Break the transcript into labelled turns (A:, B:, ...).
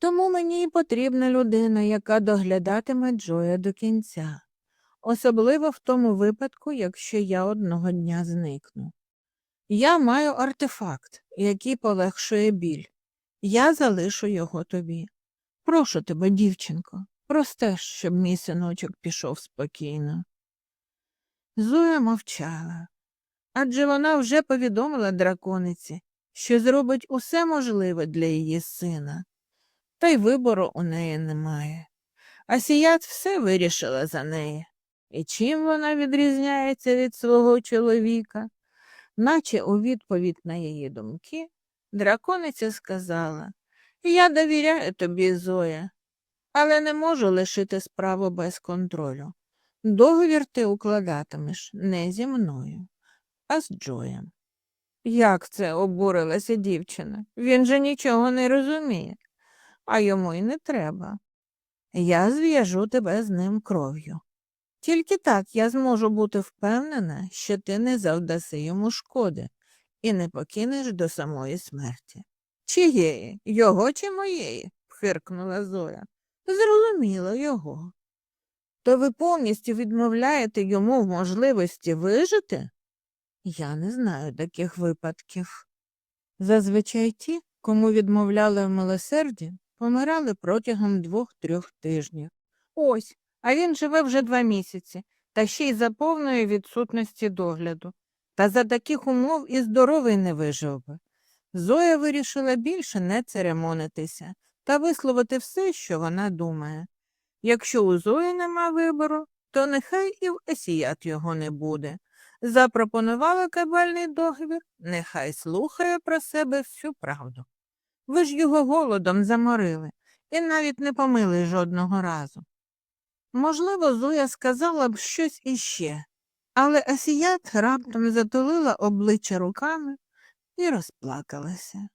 A: Тому мені й потрібна людина, яка доглядатиме Джоя до кінця, особливо в тому випадку, якщо я одного дня зникну. Я маю артефакт, який полегшує біль. Я залишу його тобі. Прошу тебе, дівчинко, простеж, щоб мій синочок пішов спокійно. Зоя мовчала, адже вона вже повідомила дракониці, що зробить усе можливе для її сина, та й вибору у неї немає. Асіят все вирішила за неї. І чим вона відрізняється від свого чоловіка? Наче у відповідь на її думки, дракониця сказала Я довіряю тобі, Зоя, але не можу лишити справу без контролю. Договір ти укладатимеш не зі мною, а з Джоєм. Як це обурилася дівчина? Він же нічого не розуміє, а йому й не треба. Я зв'яжу тебе з ним кров'ю. Тільки так я зможу бути впевнена, що ти не завдаси йому шкоди і не покинеш до самої смерті. Чиєї? Його чи моєї? фиркнула Зоя. Зрозуміло його. То ви повністю відмовляєте йому в можливості вижити? Я не знаю таких випадків. Зазвичай ті, кому відмовляли в милосерді, помирали протягом двох-трьох тижнів. Ось, а він живе вже два місяці, та ще й за повної відсутності догляду. Та за таких умов і здоровий не вижив би. Зоя вирішила більше не церемонитися та висловити все, що вона думає. Якщо у Зої нема вибору, то нехай і в Есіят його не буде. Запропонувала кабальний договір, нехай слухає про себе всю правду. Ви ж його голодом заморили і навіть не помили жодного разу. Можливо, Зоя сказала б щось іще, але Асіят раптом затулила обличчя руками і розплакалася.